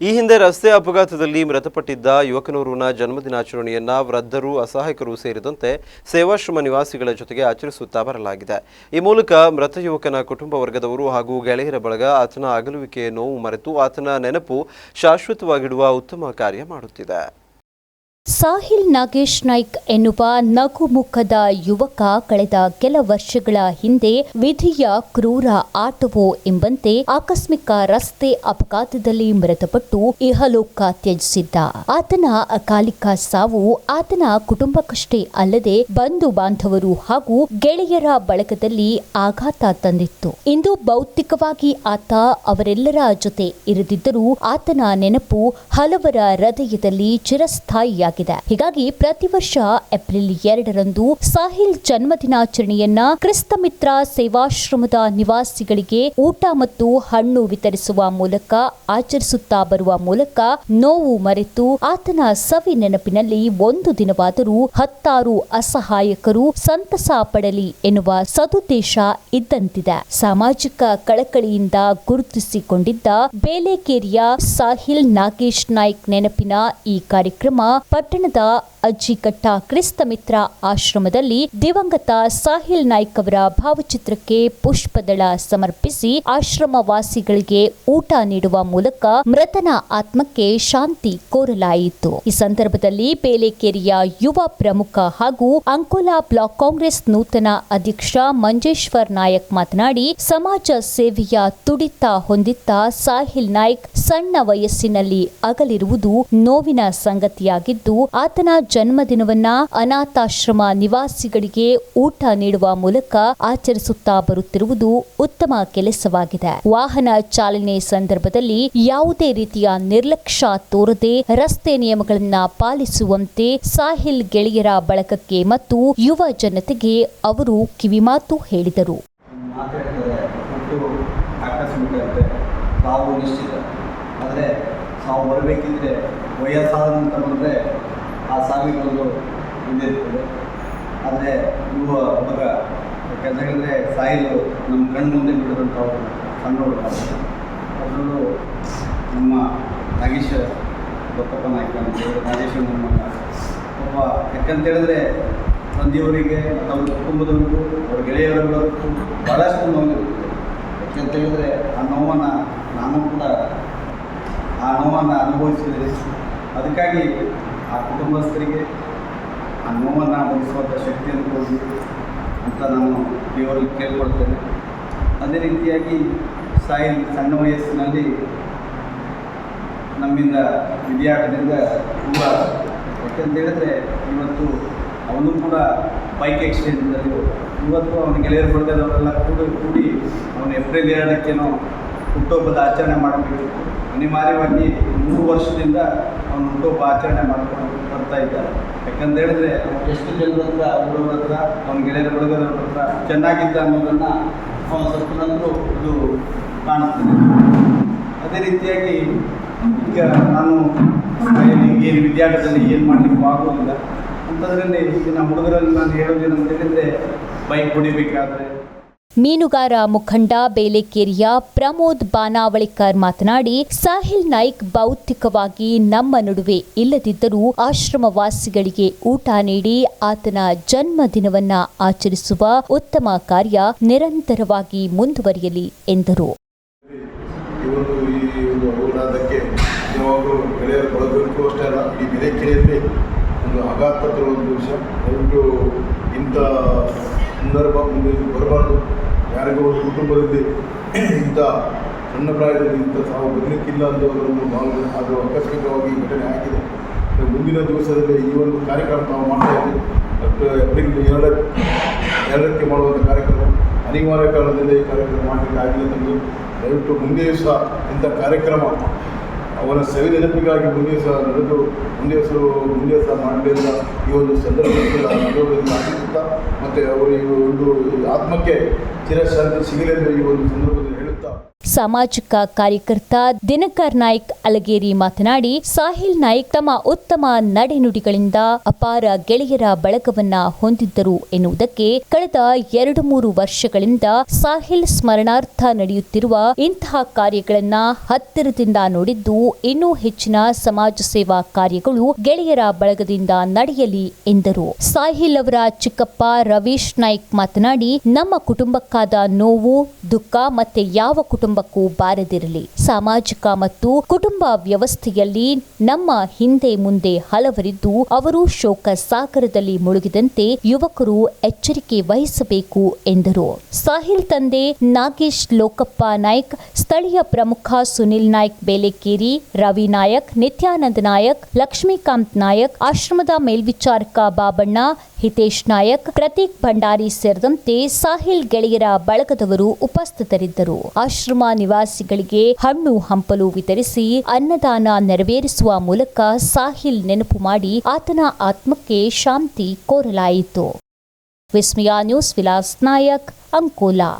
ಈ ಹಿಂದೆ ರಸ್ತೆ ಅಪಘಾತದಲ್ಲಿ ಮೃತಪಟ್ಟಿದ್ದ ಯುವಕನೂರಿನ ಜನ್ಮದಿನಾಚರಣೆಯನ್ನ ವೃದ್ಧರು, ಅಸಹಾಯಕರು ಸೇರಿದಂತೆ ಸೇವಾಶ್ರಮ ನಿವಾಸಿಗಳ ಜೊತೆಗೆ ಆಚರಿಸುತ್ತಾ ಬರಲಾಗಿದೆ. ಈ ಮೂಲಕ ಮೃತ ಯುವಕನ ಕುಟುಂಬ ವರ್ಗದವರು ಹಾಗೂ ಗೆಳೆಯರ ಬಳಗ ಆತನ ಅಗಲುವಿಕೆಯ ನೋವು ಮರೆತು ಆತನ ನೆನಪು ಶಾಶ್ವತವಾಗಿಡುವ ಉತ್ತಮ ಕಾರ್ಯ ಮಾಡುತ್ತಿದೆ. ಸಾಹಿಲ್ ನಾಗೇಶ್ ನಾಯ್ಕ್ ಎನ್ನುವ ನಗುಮುಖದ ಯುವಕ ಕಳೆದ ಕೆಲ ವರ್ಷಗಳ ಹಿಂದೆ ವಿಧಿಯ ಕ್ರೂರ ಆಟವೋ ಎಂಬಂತೆ ಆಕಸ್ಮಿಕ ರಸ್ತೆ ಅಪಘಾತದಲ್ಲಿ ಮೃತಪಟ್ಟು ಇಹಲೋಕ ತ್ಯಜಿಸಿದ್ದ. ಆತನ ಅಕಾಲಿಕ ಸಾವು ಆತನ ಕುಟುಂಬಕ್ಕಷ್ಟೇ ಅಲ್ಲದೆ ಬಂಧು ಬಾಂಧವರು ಹಾಗೂ ಗೆಳೆಯರ ಬಳಗದಲ್ಲಿ ಆಘಾತ ತಂದಿತ್ತು. ಇಂದು ಭೌತಿಕವಾಗಿ ಆತ ಅವರೆಲ್ಲರ ಜೊತೆ ಇರದಿದ್ದರೂ ಆತನ ನೆನಪು ಹಲವರ ಹೃದಯದಲ್ಲಿ ಚಿರಸ್ಥಾಯಿಯಾಗಿದೆ ಹೀಗಾಗಿ ಪ್ರತಿ ವರ್ಷ ಏಪ್ರಿಲ್ ಎರಡರಂದು ಸಾಹಿಲ್ ಜನ್ಮದಿನಾಚರಣೆಯನ್ನ ಕ್ರಿಸ್ತಮಿತ್ರ ಸೇವಾಶ್ರಮದ ನಿವಾಸಿಗಳಿಗೆ ಊಟ ಮತ್ತು ಹಣ್ಣು ವಿತರಿಸುವ ಮೂಲಕ ಆಚರಿಸುತ್ತಾ ಬರುವ ಮೂಲಕ ನೋವು ಮರೆತು ಆತನ ಸವಿ ನೆನಪಿನಲ್ಲಿ ಒಂದು ದಿನವಾದರೂ ಹತ್ತಾರು ಅಸಹಾಯಕರು ಸಂತಸ ಪಡಲಿ ಎನ್ನುವ ಸದುದ್ದೇಶ ಇದ್ದಂತಿದೆ. ಸಾಮಾಜಿಕ ಕಳಕಳಿಯಿಂದ ಗುರುತಿಸಿಕೊಂಡಿದ್ದ ಬೇಲೆಕೇರಿಯ ಸಾಹಿಲ್ ನಾಗೇಶ್ ನಾಯ್ಕ್ ನೆನಪಿನ ಈ ಕಾರ್ಯಕ್ರಮ ಪಟ್ಟಣದ ಅಜ್ಜಿಕಟ್ಟ ಕ್ರಿಸ್ತ ಮಿತ್ರ ಆಶ್ರಮದಲ್ಲಿ ದಿವಂಗತ ಸಾಹಿಲ್ ನಾಯ್ಕ್ ಅವರ ಭಾವಚಿತ್ರಕ್ಕೆ ಪುಷ್ಪದಳ ಸಮರ್ಪಿಸಿ ಆಶ್ರಮ ವಾಸಿಗಳಿಗೆ ಊಟ ನೀಡುವ ಮೂಲಕ ಮೃತನ ಆತ್ಮಕ್ಕೆ ಶಾಂತಿ ಕೋರಲಾಯಿತು. ಈ ಸಂದರ್ಭದಲ್ಲಿ ಬೇಲೆಕೇರಿಯ ಯುವ ಪ್ರಮುಖ ಹಾಗೂ ಅಂಕೋಲಾ ಬ್ಲಾಕ್ ಕಾಂಗ್ರೆಸ್ ನೂತನ ಅಧ್ಯಕ್ಷ ಮಂಜೇಶ್ವರ್ ನಾಯಕ್ ಮಾತನಾಡಿ, ಸಮಾಜ ಸೇವೆಯ ತುಡಿತ ಹೊಂದಿದ್ದ ಸಾಹಿಲ್ ನಾಯ್ಕ್ ಸಣ್ಣ ವಯಸ್ಸಿನಲ್ಲಿ ಅಗಲಿರುವುದು ನೋವಿನ ಸಂಗತಿಯಾಗಿದ್ದು ಆತನ ಜನ್ಮದಿನವನ್ನ ಅನಾಥಾಶ್ರಮ ನಿವಾಸಿಗಳಿಗೆ ಊಟ ನೀಡುವ ಮೂಲಕ ಆಚರಿಸುತ್ತಾ ಬರುತ್ತಿರುವುದು ಉತ್ತಮ ಕೆಲಸವಾಗಿದೆ. ವಾಹನ ಚಾಲನೆ ಸಂದರ್ಭದಲ್ಲಿ ಯಾವುದೇ ರೀತಿಯ ನಿರ್ಲಕ್ಷ್ಯ ತೋರದೆ ರಸ್ತೆ ನಿಯಮಗಳನ್ನ ಪಾಲಿಸುವಂತೆ ಸಾಹಿಲ್ ಗೆಳೆಯರ ಬಳಕಕ್ಕೆ ಮತ್ತು ಯುವ ಜನತೆಗೆ ಅವರು ಕಿವಿಮಾತು ಹೇಳಿದರು. ಸಾವು ನಿಶ್ಚಿತ. ಆದರೆ ಸಾವು ಬರಬೇಕಿದ್ರೆ ವಯಸ್ಸಾದ ನಂತರ ಬಂದರೆ ಆ ಸಾವಿಗೊಂದು ಇದಿರ್ತದೆ ಆದರೆ ಯುವ ಹುಡುಗ ಯಾಕಂದರೆ ಸಾಯಿಲು ನಮ್ಮ ಕಣ್ಣು ಮುಂದೆ ಬಿಡಿದಂಥ ಸಣ್ಣ ಹುಡುಗ ಅದರಲ್ಲೂ ನಮ್ಮ ನಾಗೇಶ ಗೊತ್ತಪ್ಪ ನಾಯ್ಕ ಅಂತೇಳಿ ನಾಗೇಶ ನಮ್ಮ ಒಬ್ಬ ಯಾಕಂತೇಳಿದ್ರೆ ತಂದೆಯವರಿಗೆ ಅವ್ರ ಕುಟುಂಬದವರಿಗೂ, ಅವ್ರ ಬಹಳಷ್ಟು ಭಾಳಷ್ಟು ನೋವಿರುತ್ತೆ ಯಾಕಂತೇಳಿದ್ರೆ ಆ ನೋವನ್ನು ನಾನು ಕೂಡ ಆ ನೋವನ್ನು ಅನುಭವಿಸಿದೆ. ಅದಕ್ಕಾಗಿ ಆ ಕುಟುಂಬಸ್ಥರಿಗೆ ಆ ನೋವನ್ನು ಭರಿಸುವಂಥ ಶಕ್ತಿಯನ್ನು ಕೊಡಿ ಅಂತ ನಾನು ದೇವರಲ್ಲಿ ಕೇಳ್ಕೊಳ್ತೇನೆ. ಅದೇ ರೀತಿಯಾಗಿ ಸಾಯಿ ಸಣ್ಣ ವಯಸ್ಸಿನಲ್ಲಿ ನಮ್ಮಿಂದ ವಿದ್ಯಾರ್ಥಿಯಿಂದ ತುಂಬ ಯಾಕೆಂತೇಳಿದ್ರೆ ಇವತ್ತು ಅವನು ಕೂಡ ಬೈಕ್ ಎಕ್ಸ್ಚೇಂಜ್ನಲ್ಲಿ ಇವತ್ತು ಅವನ ಗೆಳೆಯರ ಬಳಗದವರೆಲ್ಲ ಕೂಡ ಕೂಡಿ ಅವನು ಏಪ್ರಿಲ್ ಎರಡಕ್ಕೇನೋ ಹುಟ್ಟುಹಬ್ಬದ ಆಚರಣೆ ಮಾಡಬೇಕು. ಅನಿವಾರ್ಯವಾಗಿ ಮೂರು ವರ್ಷದಿಂದ ಅವನು ಹುಟ್ಟುಹಬ್ಬ ಆಚರಣೆ ಮಾಡ್ಕೊಂಡು ಬರ್ತಾ ಇದ್ದಾರೆ ಯಾಕಂತ ಹೇಳಿದ್ರೆ ಎಷ್ಟು ಜನರ ಹತ್ರ ಹುಡುಗರ ಹತ್ರ, ಅವನ ಗೆಳೆಯರ ಬಳಗದವ್ರ ಹತ್ರ ಚೆನ್ನಾಗಿದ್ದ ಅನ್ನೋದನ್ನು ಅವನ ಸ್ವಪ್ನಂತೂ ಇದು ಕಾಣುತ್ತದೆ ಅದೇ ರೀತಿಯಾಗಿ ಈಗ ನಾನು ಏನು ವಿದ್ಯಾರ್ಥಿಗಳಲ್ಲಿ ಏನು ಮಾಡಲಿಕ್ಕೂ ಆಗೋದಿಲ್ಲ. ಅಂಥದ್ರಲ್ಲಿ ಈಗಿನ ಹುಡುಗರಲ್ಲಿ ನಾನು ಹೇಳೋದೇನಂತ ಹೇಳಿದರೆ ಬೈಕ್ ಹೊಡಿಬೇಕಾದ್ರೆ ಮೀನುಗಾರ ಮುಖಂಡ ಬೇಲೆಕೇರಿಯ ಪ್ರಮೋದ್ ಬಾನಾವಳಿಕರ್ ಮಾತನಾಡಿ, ಸಾಹಿಲ್ ನಾಯ್ಕ್ ಭೌತಿಕವಾಗಿ ನಮ್ಮ ನಡುವೆ ಇಲ್ಲದಿದ್ದರೂ ಆಶ್ರಮವಾಸಿಗಳಿಗೆ ಊಟ ನೀಡಿ ಆತನ ಜನ್ಮದಿನವನ್ನ ಆಚರಿಸುವ ಉತ್ತಮ ಕಾರ್ಯ ನಿರಂತರವಾಗಿ ಮುಂದುವರಿಯಲಿ ಎಂದರು. ಈ ಒಂದು ಆಘಾತ ಒಂದು ವಿಷಯ ದಯವಿಟ್ಟು ಇಂಥ ಸಂದರ್ಭ ಮುಂದೆ ಬರಬಾರ್ದು. ಯಾರಿಗೂ ಒಂದು ಕುಟುಂಬದಲ್ಲಿ ಇಂಥ ಸಣ್ಣ ಪ್ರಾಯದಲ್ಲಿ ಇಂಥ ಸಾವು ಬರಲಿಕ್ಕಿಲ್ಲ ಅಂತ ಒಂದು ಭಾವನೆ, ಅದು ಆಕಸ್ಮಿಕವಾಗಿ ಘಟನೆ ಆಗಿದೆ. ಮುಂದಿನ ದಿವಸದಲ್ಲಿ ಈ ಒಂದು ಕಾರ್ಯಕ್ರಮ ನಾವು ಮಾಡ್ತಾ ಇದ್ದೀವಿ. ಏಪ್ರಿಲ್ ಎರಡ ಎರಡಕ್ಕೆ ಮಾಡುವಂಥ ಕಾರ್ಯಕ್ರಮ. ಅನಿವಾರ್ಯ ಕಾರಣದಿಂದ ಈ ಕಾರ್ಯಕ್ರಮ ಮಾಡಲಿಕ್ಕೆ ಆಗಿಲ್ಲ ತಂದು ದಯವಿಟ್ಟು ಮುಂದೆಯೂ ಸಹ ಇಂಥ ಕಾರ್ಯಕ್ರಮ ಅವರ ಸವಿ ನೆನಪಿಗಾಗಿ ಮುಂದೆ ಸಹ ನಡೆದು, ಮುಂದೆ ಮುಂದೆ ಸಹ ಮಾಡಲಿಲ್ಲ ಈ ಒಂದು ಸಂದರ್ಭದಲ್ಲಿ ಆಶಿಸುತ್ತಾ, ಮತ್ತು ಅವರು ಈ ಒಂದು ಆತ್ಮಕ್ಕೆ ಚಿರಶಾಂತಿ ಸಿಗಲೆಂದು ಈ ಒಂದು ಸಂದರ್ಭದಲ್ಲಿ ಹೇಳುತ್ತಾ ಸಾಮಾಜಿಕ ಕಾರ್ಯಕರ್ತ ದಿನಕರ್ ನಾಯ್ಕ್ ಅಲಗೇರಿ ಮಾತನಾಡಿ, ಸಾಹಿಲ್ ನಾಯ್ಕ್ ತಮ್ಮ ಉತ್ತಮ ನಡೆನುಡಿಗಳಿಂದ ಅಪಾರ ಗೆಳೆಯರ ಬಳಗವನ್ನ ಹೊಂದಿದ್ದರು ಎನ್ನುವುದಕ್ಕೆ ಕಳೆದ ಎರಡು ಮೂರು ವರ್ಷಗಳಿಂದ ಸಾಹಿಲ್ ಸ್ಮರಣಾರ್ಥ ನಡೆಯುತ್ತಿರುವ ಇಂತಹ ಕಾರ್ಯಗಳನ್ನ ಹತ್ತಿರದಿಂದ ನೋಡಿದ್ದು ಇನ್ನೂ ಹೆಚ್ಚಿನ ಸಮಾಜ ಸೇವಾ ಕಾರ್ಯಗಳು ಗೆಳೆಯರ ಬಳಗದಿಂದ ನಡೆಯಲಿ ಎಂದರು. ಸಾಹಿಲ್ ಅವರ ಚಿಕ್ಕಪ್ಪ ರವೀಶ್ ನಾಯ್ಕ್ ಮಾತನಾಡಿ, ನಮ್ಮ ಕುಟುಂಬಕ್ಕಾದ ನೋವು, ದುಃಖ ಮತ್ತೆ ಯಾವ ಕುಟುಂಬಕ್ಕೂ ಬಾರದಿರಲಿ. ಸಾಮಾಜಿಕ ಮತ್ತು ಕುಟುಂಬ ವ್ಯವಸ್ಥೆಯಲ್ಲಿ ನಮ್ಮ ಹಿಂದೆ ಮುಂದೆ ಹಲವರಿದ್ದು, ಅವರು ಶೋಕ ಸಾಗರದಲ್ಲಿ ಮುಳುಗಿದಂತೆ ಯುವಕರು ಎಚ್ಚರಿಕೆ ವಹಿಸಬೇಕು ಎಂದರು. ಸಾಹಿಲ್ ತಂದೆ ನಾಗೇಶ್ ಲೋಕಪ್ಪ ನಾಯ್ಕ್, ಸ್ಥಳೀಯ ಪ್ರಮುಖ ಸುನಿಲ್ ನಾಯ್ಕ್ ಬೇಲೆಕೇರಿ, ರವಿ ನಾಯಕ್, ನಿತ್ಯಾನಂದ ನಾಯಕ್, ಲಕ್ಷ್ಮೀಕಾಂತ್ ನಾಯಕ್, ಆಶ್ರಮದ ಮೇಲ್ವಿಚಾರಕ ಬಾಬಣ್ಣ ಹಿತೇಶ್ ನಾಯಕ್, ಪ್ರತೀಕ್ ಭಂಡಾರಿ ಸೇರಿದಂತೆ ಸಾಹಿಲ್ ಗೆಳೆಯರ ಬಳಗದವರು ಉಪಸ್ಥಿತರಿದ್ದರು. ಆಶ್ರಮ ನಿವಾಸಿಗಳಿಗೆ ಹಣ್ಣು ಹಂಪಲು ವಿತರಿಸಿ ಅನ್ನದಾನ ನೆರವೇರಿಸುವ ಮೂಲಕ ಸಾಹಿಲ್ ನೆನಪು ಮಾಡಿ ಆತನ ಆತ್ಮಕ್ಕೆ ಶಾಂತಿ ಕೋರಲಾಯಿತು. ವಿಸ್ಮಯ ನ್ಯೂಸ್ ವಿಲಾಸ್ ನಾಯಕ್, ಅಂಕೋಲಾ.